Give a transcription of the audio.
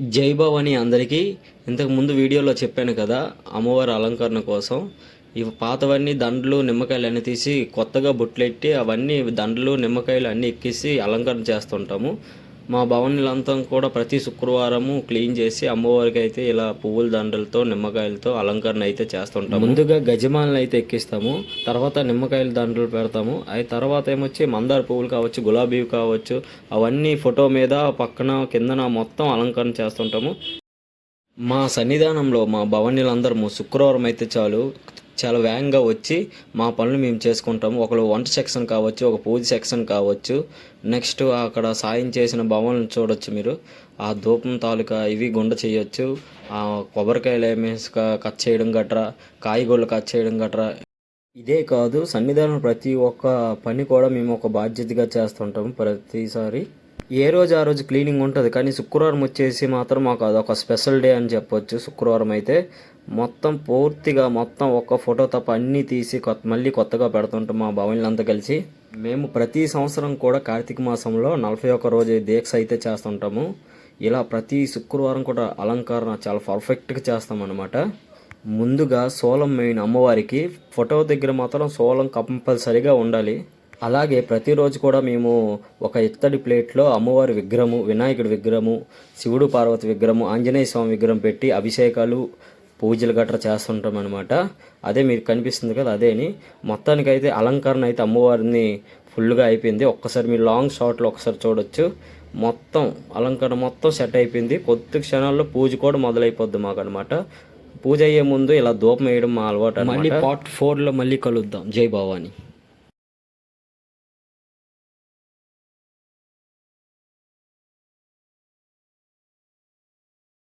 జై భవాని అందరికీ. ఇంతకు ముందు వీడియోలో చెప్పాను కదా అమ్మవారి అలంకరణ కోసం. ఇవి పాతవన్నీ దండలు నిమ్మకాయలు అన్నీ తీసి కొత్తగా బొట్లెట్టి అవన్నీ దండలు నిమ్మకాయలు అన్నీ ఎక్కేసి అలంకరణ చేస్తుంటాము. మా భవనిలంతా కూడా ప్రతి శుక్రవారము క్లీన్ చేసి అమ్మవారికి అయితే ఇలా పువ్వుల దండలతో నిమ్మకాయలతో అలంకరణ అయితే చేస్తుంటాము. ముందుగా గజమాలను అయితే ఎక్కిస్తాము తర్వాత నిమ్మకాయల దండలు పెడతాము. అవి తర్వాత ఏమొచ్చి మందార పువ్వులు కావచ్చు గులాబీ కావచ్చు అవన్నీ ఫోటో మీద పక్కన కిందన మొత్తం అలంకరణ చేస్తుంటాము. మా సన్నిధానంలో మా భవనీలందరము శుక్రవారం అయితే చాలు. చాలా వేగంగా వచ్చి మా పనులు మేము చేసుకుంటాము. ఒకరు వంట సెక్షన్ కావచ్చు ఒక పూజ సెక్షన్ కావచ్చు. నెక్స్ట్ అక్కడ సాయం చేసిన భవనం చూడొచ్చు మీరు. ఆ ధూపం తాలూకా ఇవి గుండ చేయొచ్చు. ఆ కొబ్బరికాయలు ఏమేసి కట్ చేయడం గట్రా కాయగూరలు కట్ చేయడం గట్రా. ఇదే కాదు సన్నిధానం ప్రతి ఒక్క పని కూడా మేము ఒక బాధ్యతగా చేస్తుంటాము ప్రతిసారి. ఏ రోజు ఆ రోజు క్లీనింగ్ ఉంటుంది కానీ శుక్రవారం వచ్చేసి మాత్రం మాకు అదొక స్పెషల్ డే అని చెప్పొచ్చు శుక్రవారం అయితే. మొత్తం పూర్తిగా మొత్తం ఒక్క ఫోటో తప్ప అన్నీ తీసి కొత్త మళ్ళీ కొత్తగా పెడుతుంటాం మా భవన్లంతా కలిసి. మేము ప్రతి సంవత్సరం కూడా కార్తీక మాసంలో నలభై ఒక్క రోజు దీక్ష అయితే చేస్తుంటాము. ఇలా ప్రతి శుక్రవారం కూడా అలంకరణ చాలా పర్ఫెక్ట్గా చేస్తాం అన్నమాట ముందుగా సోలం మెయిన్ అమ్మవారికి ఫోటో దగ్గర మాత్రం సోలం కంపల్సరిగా ఉండాలి. అలాగే ప్రతిరోజు కూడా మేము ఒక ఇత్తడి ప్లేట్లో అమ్మవారి విగ్రహము వినాయకుడి విగ్రహము శివుడు పార్వతి విగ్రహము ఆంజనేయ స్వామి విగ్రహం పెట్టి అభిషేకాలు పూజలు గట్రా చేస్తుంటాం అనమాట అదే మీరు కనిపిస్తుంది కదా అదేని మొత్తానికైతే అలంకరణ అయితే అమ్మవారిని ఫుల్గా అయిపోయింది. ఒక్కసారి మీరు లాంగ్ షాట్లో ఒకసారి చూడొచ్చు. మొత్తం అలంకరణ మొత్తం సెట్ అయిపోయింది. కొద్ది క్షణాల్లో పూజ కూడా మొదలైపోద్ది మాకు అనమాట పూజ అయ్యే ముందు ఇలా ధూపం వేయడం మా అలవాటు మళ్ళీ పార్ట్ ఫోర్లో మళ్ళీ కలుద్దాం. జై భవాని.